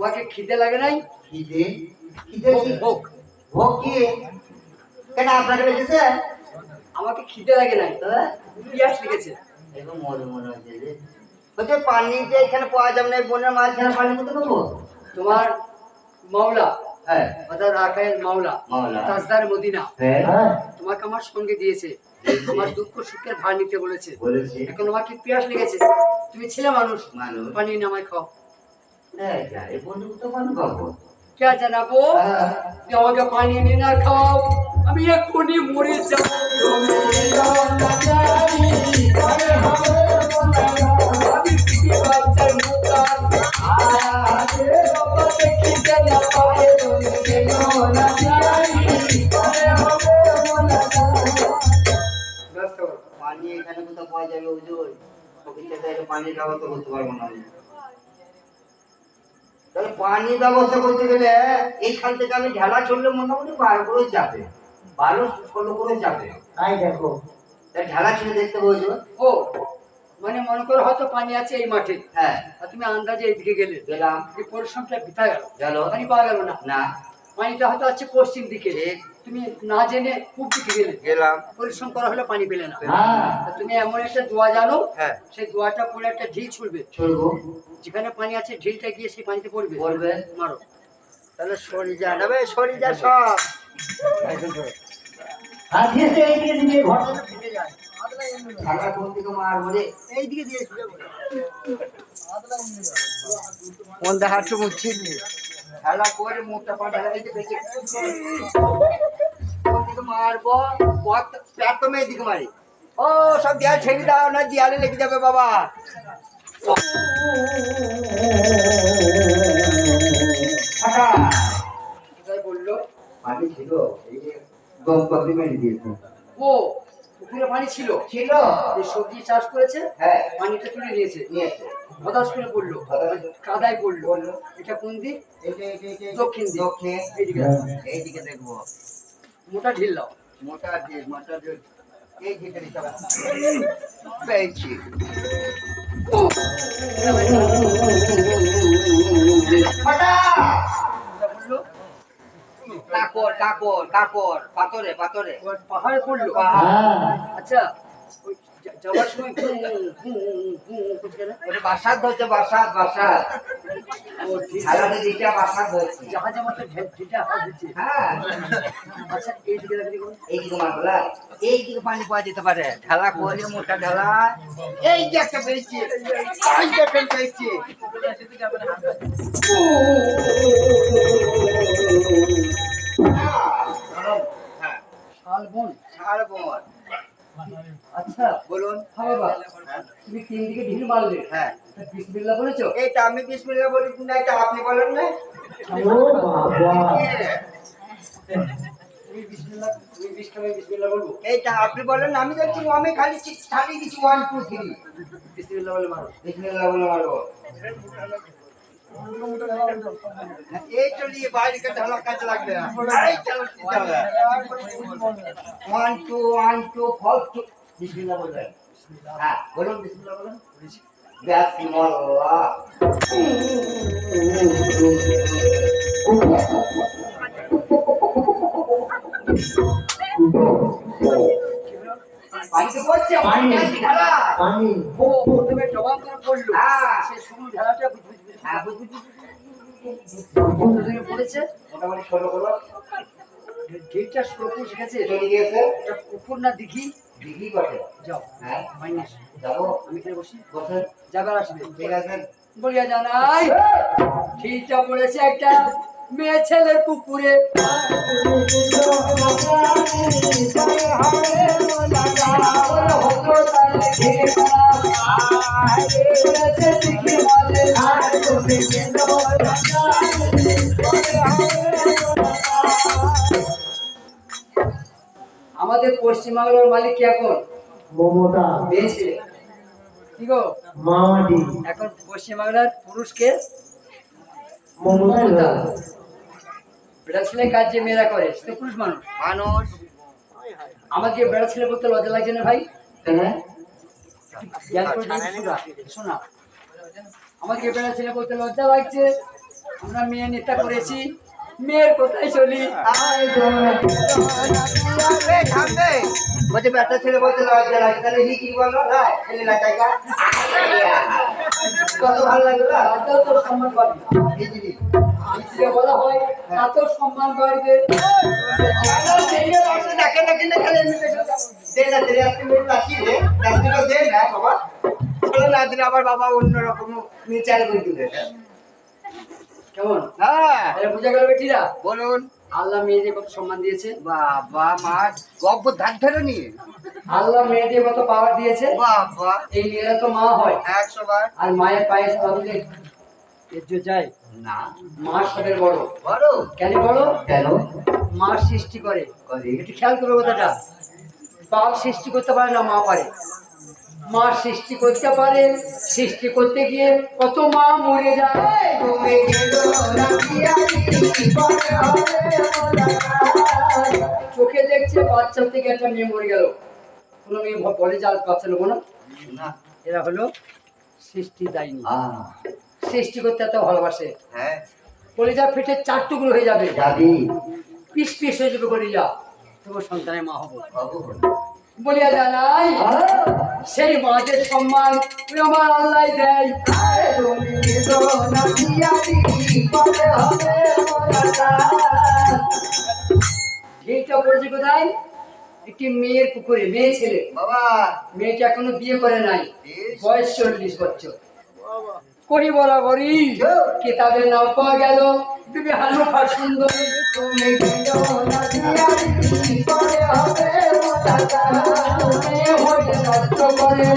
তোমাকে খিদে লাগে নাই? খিদে? খিদে ভোগ। ভোগ। কি? কেন আপনাকে আমাকে খিদে লাগে নাই হ্যাঁ? পিয়াস লেগেছে এরকম মনে মনে হচ্ছে যে বলছে পানি যে এখানে পাওয়া যাবে না বনের মাঝখানে পানি মতো নেব? তোমার মাওলা হ্যাঁ। অর্থাৎ মাওলা মাওলা। তাজদার মদিনা। হ্যাঁ। তোমাকে আমার সঙ্গে দিয়েছে। আমার দুঃখ সুখের ভার নিতে বলেছে। বলেছি। এখন আমাকে পিয়াস লেগেছে তুমি ছেলে মানুষ। মানুষ। পানি নামায় খাও। হ্যাঁ যা, এই বন্ধু পানি পাবো কে জানাব? হ্যাঁ। আমাকে পানি এনে না খাও। আমি এক্ষুনি মরে যাব। পানি এখানে কোথাও পাওয়া যাবে ওকে চাইলে পানির ব্যবস্থা করতে পারব না তাহলে পানির ব্যবস্থা করতে গেলে এইখান থেকে আমি ঢেলা চললে মোটামুটি বারো করে যাবে। বারো ষোলো করে যাবে। তাই দেখো। তাই ঢেলা চলে দেখতে বলছো ও মানে মনে করো হয়তো পানি আছে এই মাঠে। হ্যাঁ। তুমি আন্দাজে এইদিকে গেলে। গেলাম। এই পরিশ্রমটা বৃথা গেল। গেল। পানি পাওয়া গেল না। না। পানিটা হয়তো আছে পশ্চিম দিকে। তুমি না জেনে পূব দিকে গেলে। গেলাম। পরিশ্রম করা হলে পানি পেলে না। হ্যাঁ। তা তুমি এমন একটা দোয়া জানো হ্যাঁ। সেই দোয়াটা পড়ে একটা ঢিল ছুড়বে। চলবো যেখানে পানি আছে ঢিলটা গিয়ে সেই পানিতে পড়বে। বলবে মারো। তাহলে সরি যা। নেবে সরি যা সব। খেলা কোন দেখাচ্ছ মুচ্ছি খেলা করে মুখটা পা ঢালা দিকে মারবো পথ প্যাট তো মেয়ে দিকে মারি। ও সব দেয়াল ছেড়ে দাও না দেয়ালে লেগে যাবে বাবা। বলল? পানি ছিল এই পাখি মেরে দিয়েছে। ও পুকুরে পানি ছিল। ছিল। এই সবজি চাষ করেছে হ্যাঁ। পানিটা তুলে নিয়েছে। নিয়েছে। হতাশ করে পড়ল কাদায় পড়ল। বলল। এটা কোন দিক? যে যে- যে দক্ষিণ দিক। দক্ষিণ। এইদিকে। এইদিকে দেখব। মোটা ঢিল দাও। মোটা দিয়ে মোটা দিয়ে এই দিকে দিতে পেয়েছি। বলল কাকর কাকর কাকর পাথরে পাথরে পাহাড়ে পড়ল হ্যাঁ আচ্ছা যাওয়ার সময় বাসাত ধরছে বাসাত বাসাত ও দিকে বাসাত ধরছে জাহাজের মতো ঢে- ঢিলটা হ্যাঁ আচ্ছা মারবলা পানি পাওয়া যেতে পারে ঢালা করে মোটা ঢালা এই যে একটা পেয়েছি এই যে একটা পেয়েছি আচ্ছা বলুন। হ্যাঁ। বাবা তুমি তিন দিকে ঢিল মারলে। হ্যাঁ। তা বিসমিল্লাহ বলেছ? এইটা আমি বিসমিল্লাহ বলি না এটা আপনি বলেন না। ও বাবা তুমি বিসমিল্লাহ তুমি বিষ্ণু বিসমিল্লাহ বলব। এইটা আপনি বলেন আমি দেখছি আমি খালি চি- খালি কিছু ওয়ান টু থ্রি বিসমিল্লাহ বলে মারো বিসমিল্লাহ বলে মারবো। এই চলিয়ে বাইরে কা ঢালা কাজ লাগবে এই চলো one two one two four two বিসমিল্লাহ বলবেন হ্যাঁ বলুন বিসমিল্লাহ বলুন বিসমিল্লাহ পানি তো পড়ছে পানি ঢালা পানি ও প্রথমে জবাব করে পড়ল হ্যাঁ। সে শুরু ঢালাটা বুঝ বুঝ বুঝ হ্যাঁ বুঝ বুঝ পড়েছে মোটামুটি ষোলো করো সুরপুর শিখেছে এটা পুকুর না দিঘি? দিঘি বটে। যাও হ্যাঁ। মাইনাস। যাব। আমি এখানে বসি। যাবার আসবে ঠিক আছে। বলিয়া জানাই ঠিকটা পড়েছে একটা মেয়ে ছেলের পুকুরে। আমাদের পশ্চিমবাংলার মালিক কি এখন? মমতা। মেয়ে ছেলে কি গো? মামাটি। এখন পশ্চিমবাংলার পুরুষকে মমতা। বেড়া ছেলে কাজ যে মেয়েরা করে? সে তো পুরুষ মানুষ। মানুষ। আমাকে বেড়া ছেলে বলতে লজ্জা লাগছে না ভাই? হ্যাঁ শোনা আমাকে বেড়া ছেলে বলতে লজ্জা লাগছে। আমরা মেয়ে নেতা করেছি। মেয়ের কোথায় চলি বলছে বেটা ছেলে বলতে লজ্জা লাগে তাহলে হি কি বলল না ছেলে না জায়গা কত ভালো লাগল না তোর সম্মান। যে বলা হয় সম্মান বাড়বে না খালি। দে না, দে রে। দে বাবা। না দিলে আবার বাবা অন্যরকম বিচার করে দিবে কেমন? হ্যাঁ। বুঝা গেল বেটিরা। বলুন। আল্লাহ মেয়েদের কত সম্মান দিয়েছে। বাবা মা গব্ব ধার ধরে নিয়ে। আল্লাহ মেয়েদের কত পাওয়ার দিয়েছে। বাবা। এই মেয়েরা তো মা হয়। একশো বার। আর মায়ের পায়ে সামনে এর যায়। না। মার সাথে বড়। বড়? কেন বড়? কেন? মা সৃষ্টি করে। একটু খেয়াল করো কথাটা। বাপ সৃষ্টি করতে পারে না মা পারে। মা সৃষ্টি করতে পারে সৃষ্টি করতে গিয়ে কত মা মরে যায়। চোখে দেখছে বাচ্চা থেকে একটা মেয়ে মরে গেল। কোনো মেয়ে বলে যা বাচ্চা নেব না। এরা হলো সৃষ্টি দায়নি। আহ, সৃষ্টি করতে এত ভালোবাসে। হ্যাঁ। কলিজা ফেটে চার টুকরো হয়ে যাবে। পিস পিস হয়ে যাবে কলিজা। তোমার সন্তানের মা হব। বলিয়া জানাই সেই মাদের সম্মান আমার আল্লাহ দেয়। ঢিলটা পড়েছে কোথায়? একটি মেয়ের পুকুরে মেয়ে ছেলে। বাবা। মেয়েটা এখনও বিয়ে করে নাই। বয়স চল্লিশ বছর। করি বরাবরই চুপ। কিতাবের নাম পাওয়া গেল। তুমি হালুফা সুন্দর। তুমি করে।